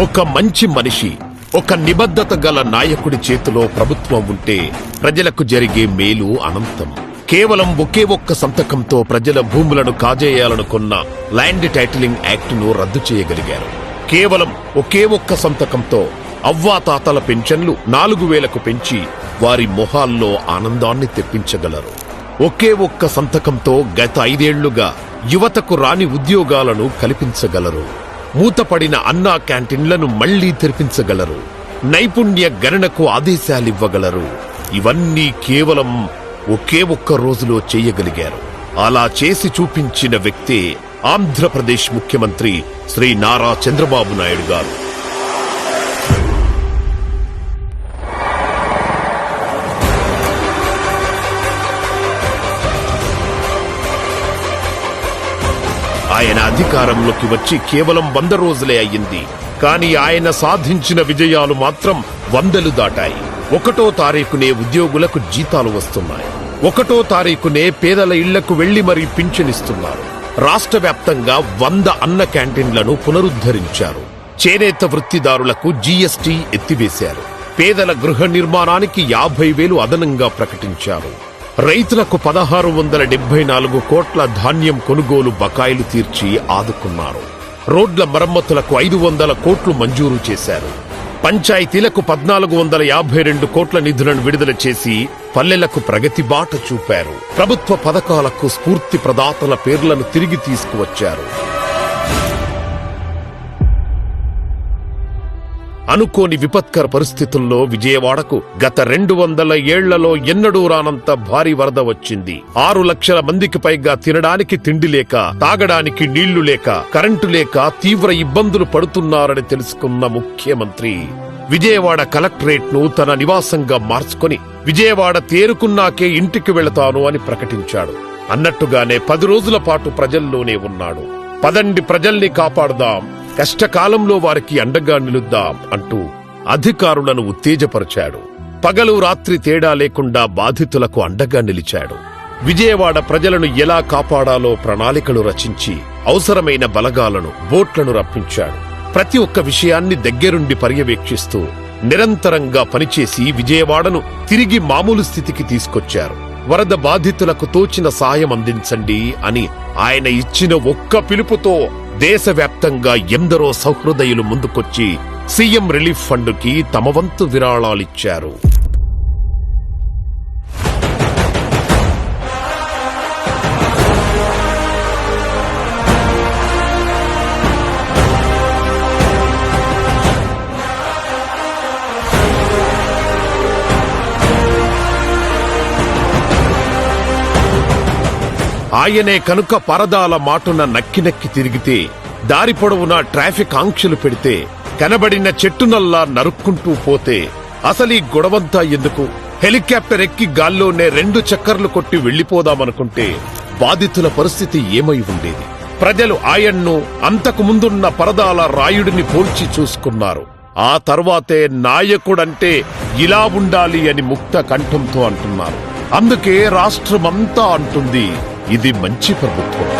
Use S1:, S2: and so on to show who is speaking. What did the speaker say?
S1: ఒక మంచి మనిషి ఒక నిబద్ధత గల నాయకుడి చేతిలో ప్రభుత్వం ఉంటే ప్రజలకు జరిగే మేలు అనంతం. కేవలం ఒకే ఒక్క సంతకంతో ప్రజల భూములను కాజేయాలనుకున్న ల్యాండ్ టైటిలింగ్ యాక్టును రద్దు చేయగలిగారు. కేవలం ఒకే ఒక్క సంతకంతో అవ్వాతాతల పెన్షన్లు నాలుగు వేలకు పెంచి వారి మొహాల్లో ఆనందాన్ని తెప్పించగలరు. ఒకే ఒక్క సంతకంతో గత ఐదేళ్ళుగా యువతకు రాని ఉద్యోగాలను కల్పించగలరు. మూతపడిన అన్నా క్యాంటీన్లను మళ్ళీ తెరిపించగలరు. నైపుణ్య గణనకు ఆదేశాలివ్వగలరు. ఇవన్నీ కేవలం ఒకే ఒక్క రోజులో చేయగలిగారు. అలా చేసి చూపించిన వ్యక్తే ఆంధ్రప్రదేశ్ ముఖ్యమంత్రి శ్రీ నారా చంద్రబాబు నాయుడు గారు. ఆయన అధికారంలోకి వచ్చి కేవలం వంద రోజులే అయ్యింది. కానీ ఆయన సాధించిన విజయాలు మాత్రం వందలు దాటాయి. ఒకటో తారీఖునే ఉద్యోగులకు జీతాలు వస్తున్నాయి. ఒకటో తారీఖునే పేదల ఇళ్ళకు వెళ్ళి మరీ పింఛనిస్తున్నారు రాష్ట్ర వ్యాప్తంగా వంద అన్న క్యాంటీన్లను పునరుద్ధరించారు. చేనేత వృత్తిదారులకు జీఎస్టీ ఎత్తివేశారు. పేదల గృహ నిర్మాణానికి యాభై వేలు అదనంగా ప్రకటించారు. రైతులకు పదహారు వందల డెబ్బై నాలుగు కోట్ల ధాన్యం కొనుగోలు బకాయిలు తీర్చి ఆదుకున్నారు. రోడ్ల మరమ్మతులకు ఐదు వందల కోట్లు మంజూరు చేశారు. పంచాయతీలకు పద్నాలుగు వందల యాభై రెండు కోట్ల నిధులను విడుదల చేసి పల్లెలకు ప్రగతి బాట చూపారు. ప్రభుత్వ పథకాలకు స్ఫూర్తి ప్రదాతల పేర్లను తిరిగి తీసుకువచ్చారు. అనుకోని విపత్కర పరిస్థితుల్లో విజయవాడకు గత రెండు వందల ఏళ్ళలో ఎన్నడూ రానంత భారీ వరద వచ్చింది. ఆరు లక్షల మందికి పైగా తినడానికి తిండి లేక తాగడానికి నీళ్ళు లేక కరెంటు లేక తీవ్ర ఇబ్బందులు పడుతున్నారని తెలుసుకున్న ముఖ్యమంత్రి. విజయవాడ కలెక్టరేట్ను తన నివాసంగా మార్చుకొని విజయవాడ తేరుకున్నాకే ఇంటికి వెళతాను అని ప్రకటించాడు. అన్నట్టుగానే పది రోజుల పాటు ప్రజల్లోనే ఉన్నాడు. పదండి ప్రజల్ని కాపాడుదాం కష్టకాలంలో వారికి అండగా నిలుద్దాం అంటూ అధికారులను ఉత్తేజపరిచాడు. పగలు రాత్రి తేడా లేకుండా బాధితులకు అండగా నిలిచాడు. విజయవాడ ప్రజలను ఎలా కాపాడాలో ప్రణాళికలు రచించి అవసరమైన బలగాలను బోట్లను రప్పించాడు. ప్రతి ఒక్క విషయాన్ని దగ్గరుండి పర్యవేక్షిస్తూ నిరంతరంగా పనిచేసి విజయవాడను తిరిగి మామూలు స్థితికి తీసుకొచ్చారు. వరద బాధితులకు తోచిన సాయం అందించండి అని ఆయన ఇచ్చిన ఒక్క పిలుపుతో దేశవ్యాప్తంగా ఎందరో సహృదయులు ముందుకొచ్చి సీఎం రిలీఫ్ ఫండ్కి తమ వంతు విరాళాలిచ్చారు. ఆయనే కనుక పరదాల మాటున నక్కి నక్కి తిరిగితే దారి పొడవునా ట్రాఫిక్ ఆంక్షలు పెడితే కనబడిన చెట్టునల్లా నరుక్కుంటూ పోతే అసలీ గొడవంతా ఎందుకు? హెలికాప్టర్ ఎక్కి గాల్లోనే రెండు చక్కర్లు కొట్టి వెళ్ళిపోదామనుకుంటే బాధితుల పరిస్థితి ఏమై ఉండేది? ప్రజలు ఆయన్ను అంతకు ముందున్న పరదాల రాయుడిని పోల్చి చూసుకున్నారు. ఆ తర్వాతే నాయకుడంటే ఇలా ఉండాలి అని ముక్త కంఠంతో అంటున్నారు. అందుకే రాష్ట్రమంతా అంటుంది ఇది మంచి ప్రభుత్వం.